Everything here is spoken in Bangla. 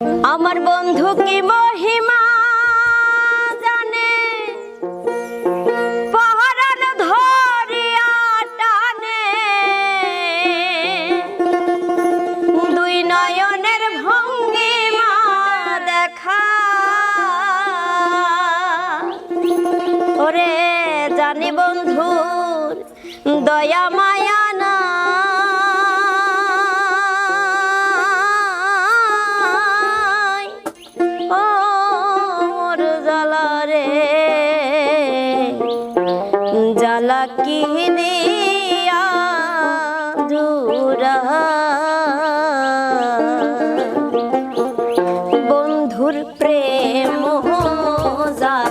আমার বন্ধু কি মহিমা জানে? ধরিয়া টানে। দুই নয়নের ভঙ্গিমা দেখা। ওরে জানি বন্ধুর দয়া মায়া নাই জুড়া বন্ধুর প্রেম জ্বালায়